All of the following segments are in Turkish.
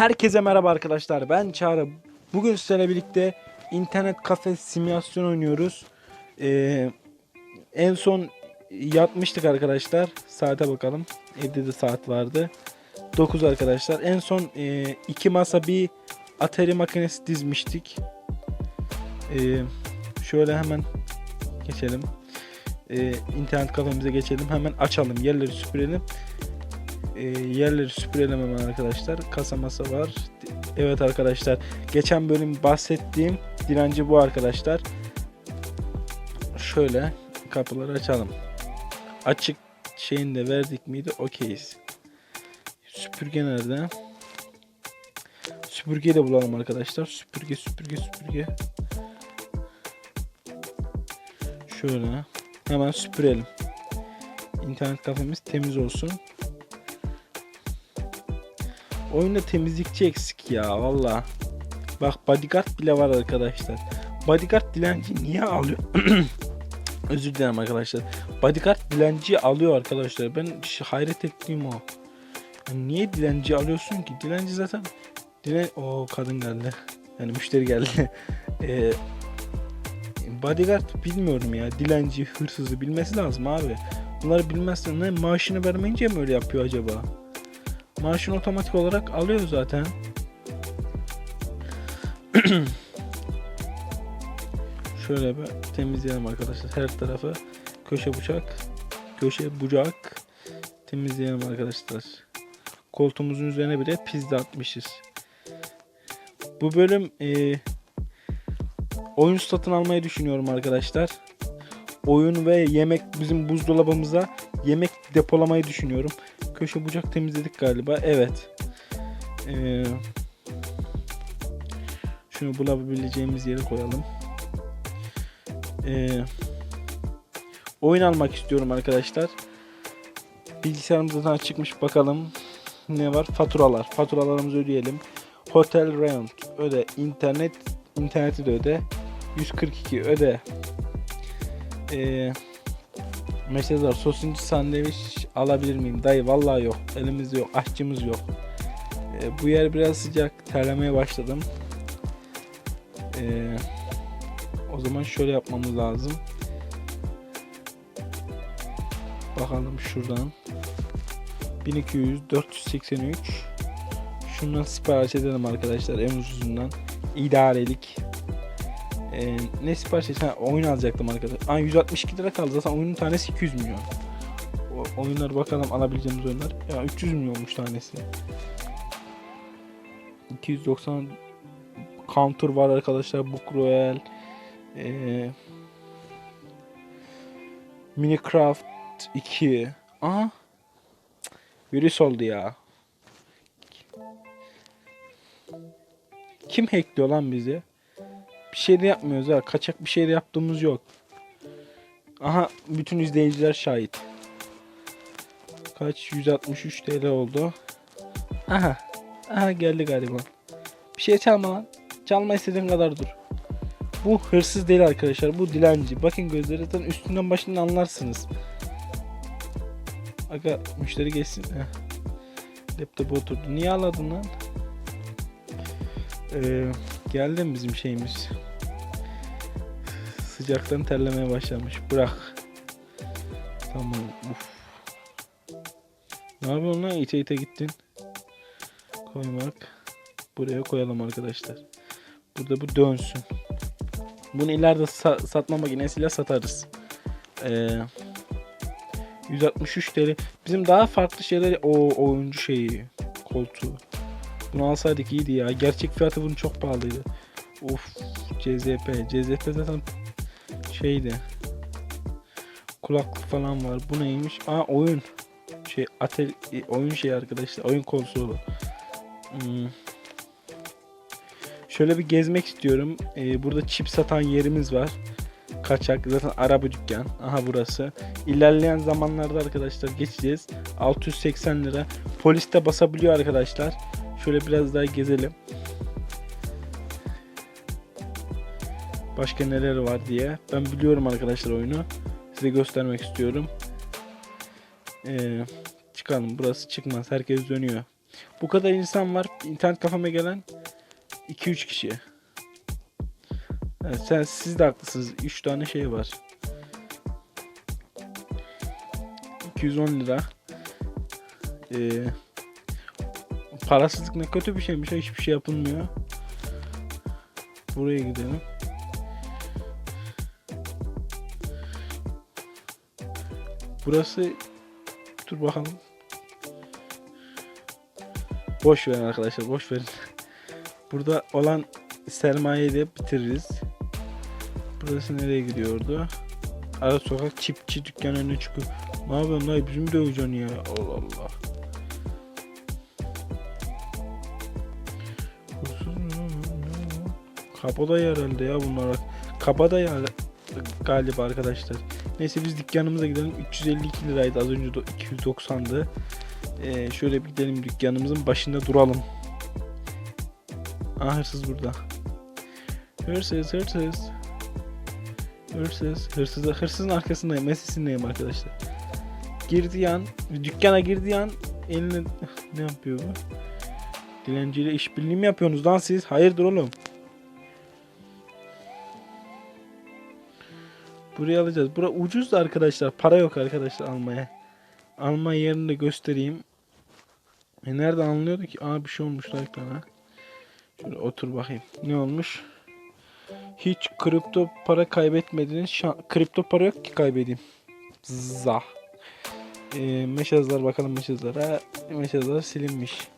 Herkese merhaba arkadaşlar. Ben Çağrı. Bugün sizlerle birlikte internet kafe simülasyon oynuyoruz. Ee, en son yatmıştık arkadaşlar. Saate bakalım. Evde de saat vardı. 9 arkadaşlar. En son e, iki masa bir Atari makinesi dizmiştik. Ee, şöyle hemen geçelim. Ee, internet kafemize geçelim. Hemen açalım. Yerleri süpürelim. Ee, yerleri süpürelim arkadaşlar. Kasa masa var. Evet arkadaşlar. Geçen bölüm bahsettiğim direnci bu arkadaşlar. Şöyle kapıları açalım. Açık şeyini de verdik miydi? Okeyiz. Süpürge nerede? Süpürgeyi de bulalım arkadaşlar. Süpürge süpürge süpürge. Şöyle. Hemen süpürelim. İnternet kafemiz temiz olsun. Oyunda temizlikçi eksik ya valla. Bak bodyguard bile var arkadaşlar. Bodyguard dilenci niye alıyor? Özür dilerim arkadaşlar. Bodyguard dilenciyi alıyor arkadaşlar. Ben hayret ettiğim o. Yani niye dilenci alıyorsun ki? Dilenci zaten dilen o kadın geldi. Yani müşteri geldi. Eee bodyguard bilmiyorum ya. Dilenci, hırsızı bilmesi lazım abi. Bunları bilmezsen ne maaşını vermeyince mi öyle yapıyor acaba? Maaşını otomatik olarak alıyor zaten. Şöyle bir temizleyelim arkadaşlar her tarafı. Köşe bıçak, köşe bucak temizleyelim arkadaşlar. Koltuğumuzun üzerine bile pizza atmışız. Bu bölüm e, oyun satın almayı düşünüyorum arkadaşlar. Oyun ve yemek bizim buzdolabımıza yemek depolamayı düşünüyorum. Köşe bucak temizledik galiba. Evet. Ee, şunu bulabileceğimiz yere koyalım. Ee, oyun almak istiyorum arkadaşlar. Bilgisayarımızda zaten çıkmış bakalım. Ne var? Faturalar. Faturalarımızı ödeyelim. Hotel Rent öde. İnternet interneti de öde. 142 öde. Ee, mesaj var. Sosuncu sandviç alabilir miyim? Dayı vallahi yok. Elimizde yok. Aşçımız yok. Ee, bu yer biraz sıcak. Terlemeye başladım. Ee, o zaman şöyle yapmamız lazım. Bakalım şuradan. 1200 483 Şundan sipariş edelim arkadaşlar en ucuzundan. İdarelik. Ee, ne sipariş edeceğim? Oyun alacaktım arkadaşlar. Aa 162 lira kaldı zaten oyunun tanesi 200 milyon. Oyunlar bakalım alabileceğimiz oyunlar. Ya 300 milyonmuş tanesi. 290 Counter var arkadaşlar. Book Royale. Ee, Minecraft 2. Aha. Virüs oldu ya. Kim hackliyor lan bizi? Bir şey de yapmıyoruz ha. Kaçak bir şey de yaptığımız yok. Aha bütün izleyiciler şahit. Kaç? 163 TL oldu. Aha. Aha geldi galiba. Bir şey çalma lan. Çalma istediğin kadar dur. Bu hırsız değil arkadaşlar. Bu dilenci. Bakın gözlerinden üstünden başından anlarsınız. Aga müşteri geçsin. Heh. Laptopa oturdu. Niye ağladın lan? Ee, geldi mi bizim şeyimiz? Sıcaktan terlemeye başlamış. Bırak. Tamam. Uf. Ne yapıyorsun lan? İte ite gittin. Koymak. Buraya koyalım arkadaşlar. Burada bu dönsün. Bunu ileride sa- satma makinesiyle satarız. Ee, 163 TL. Bizim daha farklı şeyler o oyuncu şeyi koltuğu. Bunu alsaydık iyiydi ya. Gerçek fiyatı bunun çok pahalıydı. Of CZP. CZP zaten şeydi. Kulaklık falan var. Bu neymiş? Aa oyun. Şey atel oyun şey arkadaşlar. Oyun konsolu. Hmm. Şöyle bir gezmek istiyorum. Ee, burada çip satan yerimiz var. Kaçak. Zaten araba dükkan. Aha burası. İlerleyen zamanlarda arkadaşlar geçeceğiz. 680 lira. Polis de basabiliyor arkadaşlar. Şöyle biraz daha gezelim. Başka neler var diye. Ben biliyorum arkadaşlar oyunu. Size göstermek istiyorum. Ee, çıkalım. Burası çıkmaz. Herkes dönüyor. Bu kadar insan var. internet kafeme gelen 2-3 kişi. Evet, sen siz de haklısınız. 3 tane şey var. 210 lira. Ee, parasızlık ne kötü bir şeymiş. Hiçbir şey yapılmıyor. Buraya gidelim. Burası dur bakalım. Boş verin arkadaşlar, boş verin. Burada olan sermayeyi de bitiririz. Burası nereye gidiyordu? Ara sokak çipçi dükkan önüne çıkıyor. Ne yapıyorsun dayı bizi mi döveceksin ya? Allah Allah. Kabadayı herhalde ya bunlar. Kabadayı galiba arkadaşlar. Neyse biz dükkanımıza gidelim. 352 liraydı az önce de 290'dı. Ee, şöyle bir gidelim dükkanımızın başında duralım. Aa hırsız burada. Hırsız hırsız. Hırsız. Hırsız. Hırsızın arkasındayım. Mesisindeyim arkadaşlar. Girdiği an, dükkana girdiği an eline ne yapıyor bu? Dilenciyle işbirliği mi yapıyorsunuz lan siz? Hayırdır oğlum? Buraya alacağız. Bura ucuz da arkadaşlar. Para yok arkadaşlar almaya. Alma yerini de göstereyim. E nerede anlıyordu ki? Aa bir şey olmuş ekrana. Şöyle otur bakayım. Ne olmuş? Hiç kripto para kaybetmediniz. Kripto para yok ki kaybedeyim. Zah. E, meşazlar bakalım meşazlara. Meşazlar silinmiş.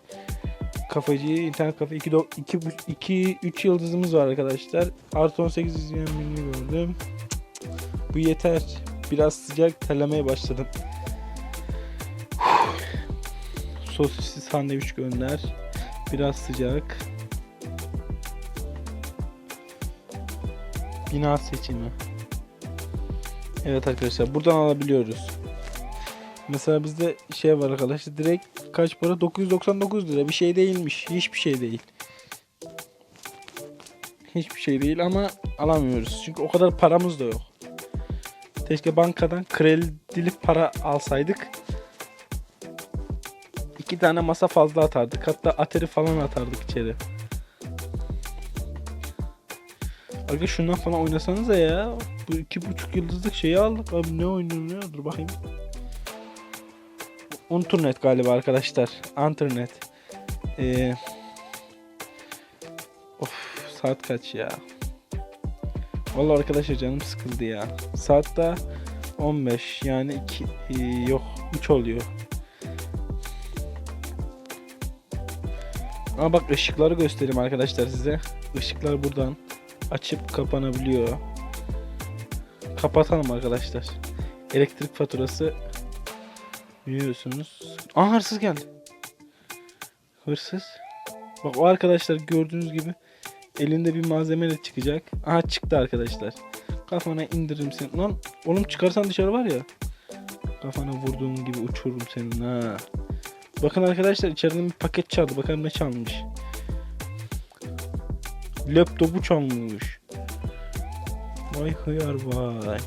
Kafacı internet kafe 2 2 2 3 yıldızımız var arkadaşlar. Artı 18 izleyen birini gördüm. Bu yeter. Biraz sıcak terlemeye başladım. Sosisli sandviç gönder. Biraz sıcak. Bina seçimi. Evet arkadaşlar buradan alabiliyoruz. Mesela bizde şey var arkadaşlar direkt kaç para? 999 lira. Bir şey değilmiş. Hiçbir şey değil. Hiçbir şey değil ama alamıyoruz. Çünkü o kadar paramız da yok. Keşke bankadan kredili para alsaydık. İki tane masa fazla atardık. Hatta ateri falan atardık içeri. Aga şundan falan oynasanıza ya. Bu iki buçuk yıldızlık şeyi aldık. Abi ne oynuyorum ya? Dur bakayım. Internet galiba arkadaşlar. Internet. Ee, of saat kaç ya? Vallahi arkadaşlar canım sıkıldı ya. Saat da 15 yani 2 yok 3 oluyor. Ama bak ışıkları göstereyim arkadaşlar size. Işıklar buradan açıp kapanabiliyor. Kapatalım arkadaşlar. Elektrik faturası biliyorsunuz. Aa hırsız geldi. Hırsız. Bak o arkadaşlar gördüğünüz gibi elinde bir malzemeyle çıkacak. Aha çıktı arkadaşlar. Kafana indiririm seni. Lan oğlum çıkarsan dışarı var ya. Kafana vurduğum gibi uçururum senin ha. Bakın arkadaşlar içeriden bir paket çaldı. Bakalım ne çalmış. Laptopu çalmış. Vay hıyar vay.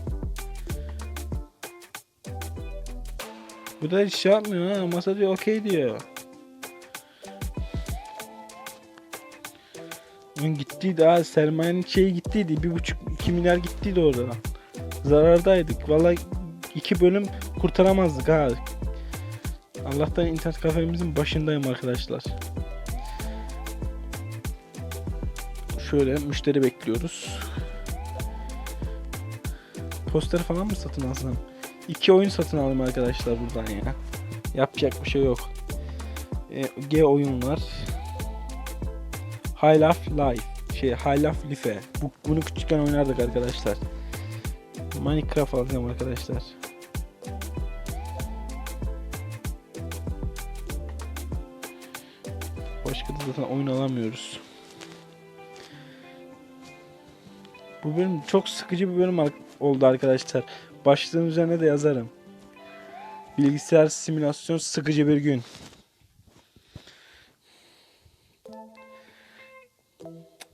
Bu da hiç şey yapmıyor ha. Masa diyor okey diyor. Lan gittiydi ha sermayenin şeyi gittiydi. Bir buçuk iki milyar gittiydi orada. Zarardaydık. Vallahi iki bölüm kurtaramazdık ha. Allah'tan internet kafemizin başındayım arkadaşlar. Şöyle müşteri bekliyoruz. Poster falan mı satın alsam? İki oyun satın aldım arkadaşlar buradan ya. Yapacak bir şey yok. E, G oyun var. High Life Life. Şey High Life Life. Bu, bunu küçükken oynardık arkadaşlar. Minecraft alacağım arkadaşlar. Başka da zaten oyun alamıyoruz. Bu bölüm çok sıkıcı bir bölüm oldu arkadaşlar. Başlığın üzerine de yazarım. Bilgisayar simülasyon sıkıcı bir gün.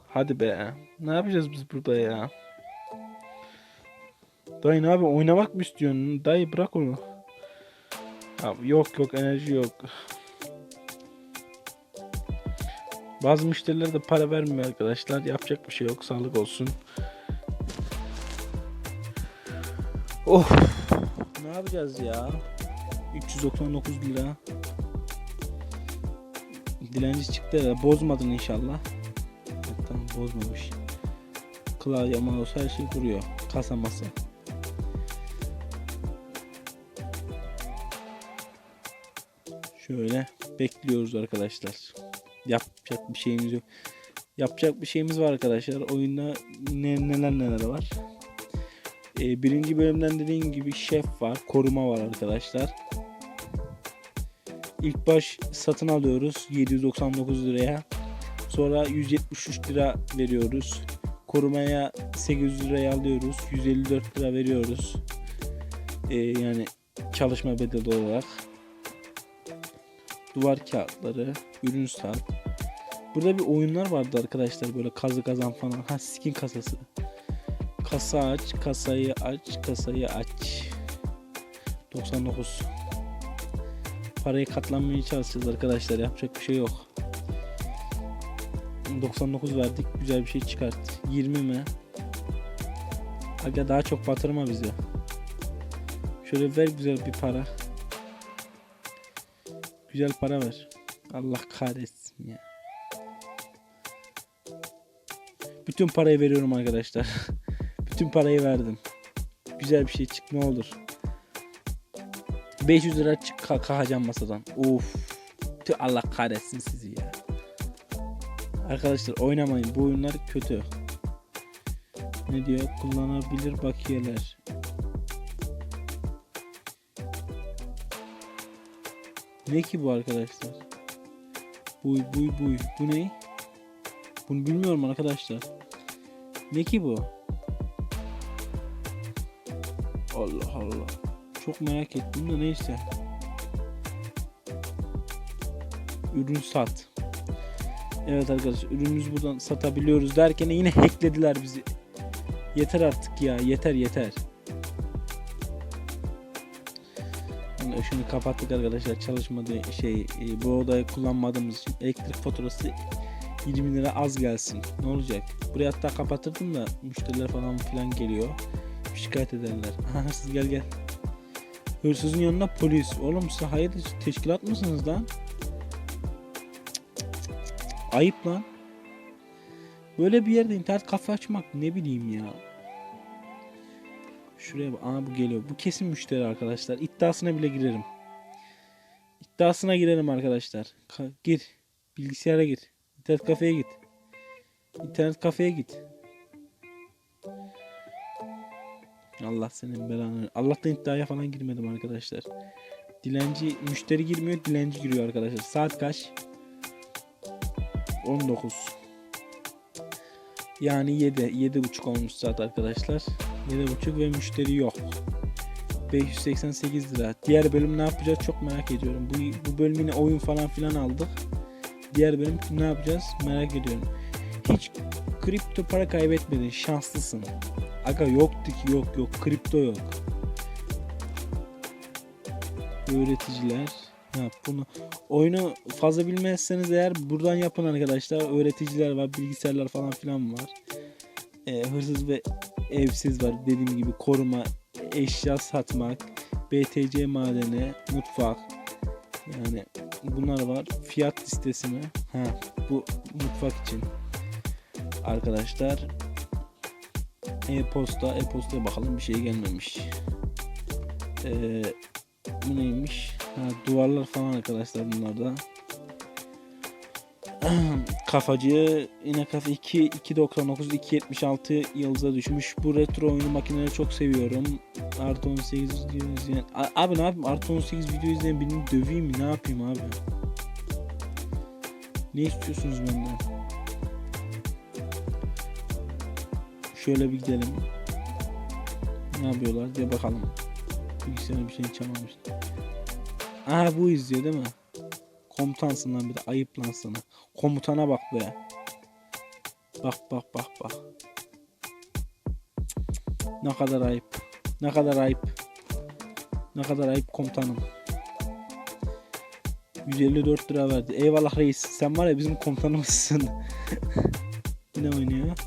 Hadi be. Ne yapacağız biz burada ya? Dayı ne abi oynamak mı istiyorsun? Dayı bırak onu. Abi yok yok enerji yok. Bazı müşteriler de para vermiyor arkadaşlar. Yapacak bir şey yok. Sağlık olsun. Of. Ne yapacağız ya? 399 lira. Dilenci çıktı ya. Bozmadın inşallah. Tamam bozmamış. Klavye, mouse her şey duruyor. Kasa masa. Şöyle bekliyoruz arkadaşlar. Yapacak bir şeyimiz yok. Yapacak bir şeyimiz var arkadaşlar. Oyunda ne, neler neler var. Ee, birinci bölümden dediğim gibi şef var. Koruma var arkadaşlar. İlk baş satın alıyoruz 799 liraya. Sonra 173 lira veriyoruz. Korumaya 800 liraya alıyoruz. 154 lira veriyoruz. Ee, yani çalışma bedeli olarak. Duvar kağıtları, ürün sat. Burada bir oyunlar vardı arkadaşlar böyle kazı kazan falan. Ha skin kasası. Kasa aç, kasayı aç, kasayı aç. 99. Parayı katlanmaya çalışacağız arkadaşlar. Yapacak bir şey yok. 99 verdik. Güzel bir şey çıkart. 20 mi? Aga daha çok batırma bizi. Şöyle ver güzel bir para. Güzel para ver. Allah kahretsin ya. Bütün parayı veriyorum arkadaşlar. Bütün parayı verdim. Güzel bir şey çık ne olur. 500 lira çık kalk- kalkacağım masadan. Of. Tüh, Allah kahretsin sizi ya. Arkadaşlar oynamayın. Bu oyunlar kötü. Ne diyor? Kullanabilir bakiyeler. Ne ki bu arkadaşlar? Buy buy buy. Bu ne? Bunu bilmiyorum arkadaşlar. Ne ki bu? Allah Allah. Çok merak ettim de neyse. Ürün sat. Evet arkadaşlar ürünümüzü buradan satabiliyoruz derken yine hacklediler bizi. Yeter artık ya yeter yeter. Yani ışını kapattık arkadaşlar çalışmadığı şey e, bu odayı kullanmadığımız için elektrik faturası 20 lira az gelsin. Ne olacak? Burayı hatta kapatırdım da müşteriler falan filan geliyor. Şikayet ederler. Hırsız gel gel. Hırsızın yanında polis. Oğlum siz hayırdır teşkilat mısınız lan? Ayıp lan. Böyle bir yerde internet kafe açmak ne bileyim ya. Şuraya bak. Aa bu geliyor. Bu kesin müşteri arkadaşlar. İddiasına bile girerim. İddiasına girerim arkadaşlar. Ka- gir. Bilgisayara gir. İnternet kafeye git. İnternet kafeye git. Allah senin belanı. Allah'tan iddiaya falan girmedim arkadaşlar. Dilenci müşteri girmiyor, dilenci giriyor arkadaşlar. Saat kaç? 19. Yani 7, 7.30 olmuş saat arkadaşlar. 7.30 ve müşteri yok. 588 lira. Diğer bölüm ne yapacağız çok merak ediyorum. Bu, bu bölüm yine oyun falan filan aldık. Diğer bölüm ne yapacağız merak ediyorum. Hiç kripto para kaybetmedin. Şanslısın. Aga yoktu ki yok yok. Kripto yok. Öğreticiler. Ha, bunu oyunu fazla bilmezseniz eğer buradan yapın arkadaşlar. Öğreticiler var, bilgisayarlar falan filan var. Ee, hırsız ve evsiz var. Dediğim gibi koruma, eşya satmak, BTC madeni, mutfak. Yani bunlar var. Fiyat listesi mi? Ha, bu mutfak için. Arkadaşlar e-posta, e-postaya bakalım bir şey gelmemiş. Ee, bu neymiş? Ha, duvarlar falan arkadaşlar bunlarda. Kafacı yine kafa 2 2.99 2.76 yıldıza düşmüş. Bu retro oyunu makineleri çok seviyorum. Artı 18 video izleyen. Abi ne yapayım? Artı 18 video izleyen birini döveyim mi? Ne yapayım abi? Ne istiyorsunuz benden? Şöyle bir gidelim. Ne yapıyorlar diye bakalım. Bilgisayarına bir şey çalmamış. Aha bu izliyor değil mi? Komutansın lan bir de ayıp lan sana. Komutana bak be. Bak bak bak bak. Ne kadar ayıp. Ne kadar ayıp. Ne kadar ayıp komutanım. 154 lira verdi. Eyvallah reis. Sen var ya bizim komutanımızsın. Yine oynuyor.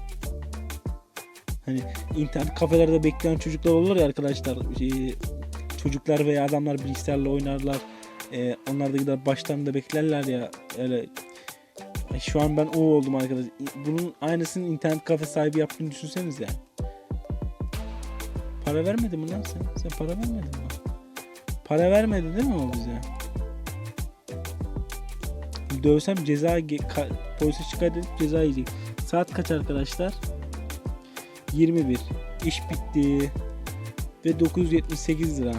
Hani internet kafelerde bekleyen çocuklar olur ya arkadaşlar. Şey, çocuklar veya adamlar bilgisayarla oynarlar. Ee, onlar da gider başlarında beklerler ya. Öyle Şu an ben o oldum arkadaş. Bunun aynısını internet kafe sahibi yaptığını düşünseniz ya. Para vermedi mi lan sen? Sen para vermedin mi? Para vermedi değil mi o bize? Dövsem ceza polise şikayet edip ceza yiyecek. Saat kaç arkadaşlar? 21. İş bitti. Ve 978 lira.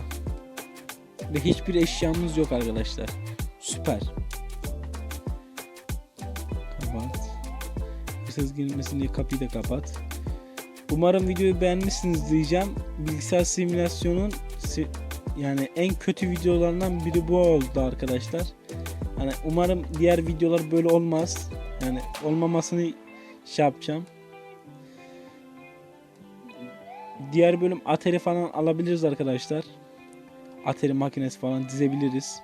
Ve hiçbir eşyamız yok arkadaşlar. Süper. Kapat. Ses girmesin diye kapıyı da kapat. Umarım videoyu beğenmişsiniz diyeceğim. Bilgisayar simülasyonun si- yani en kötü videolarından biri bu oldu arkadaşlar. Hani umarım diğer videolar böyle olmaz. Yani olmamasını şey yapacağım. Diğer bölüm Atari falan alabiliriz arkadaşlar. Atari makinesi falan dizebiliriz.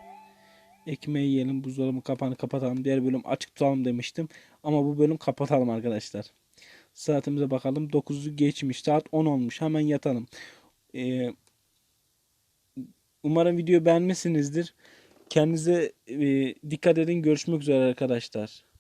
Ekmeği yiyelim, buzdolabı kapağını kapatalım. Diğer bölüm açık tutalım demiştim. Ama bu bölüm kapatalım arkadaşlar. Saatimize bakalım. 9'u geçmiş. Saat 10 olmuş. Hemen yatalım. Ee, umarım videoyu beğenmişsinizdir. Kendinize e, dikkat edin. Görüşmek üzere arkadaşlar.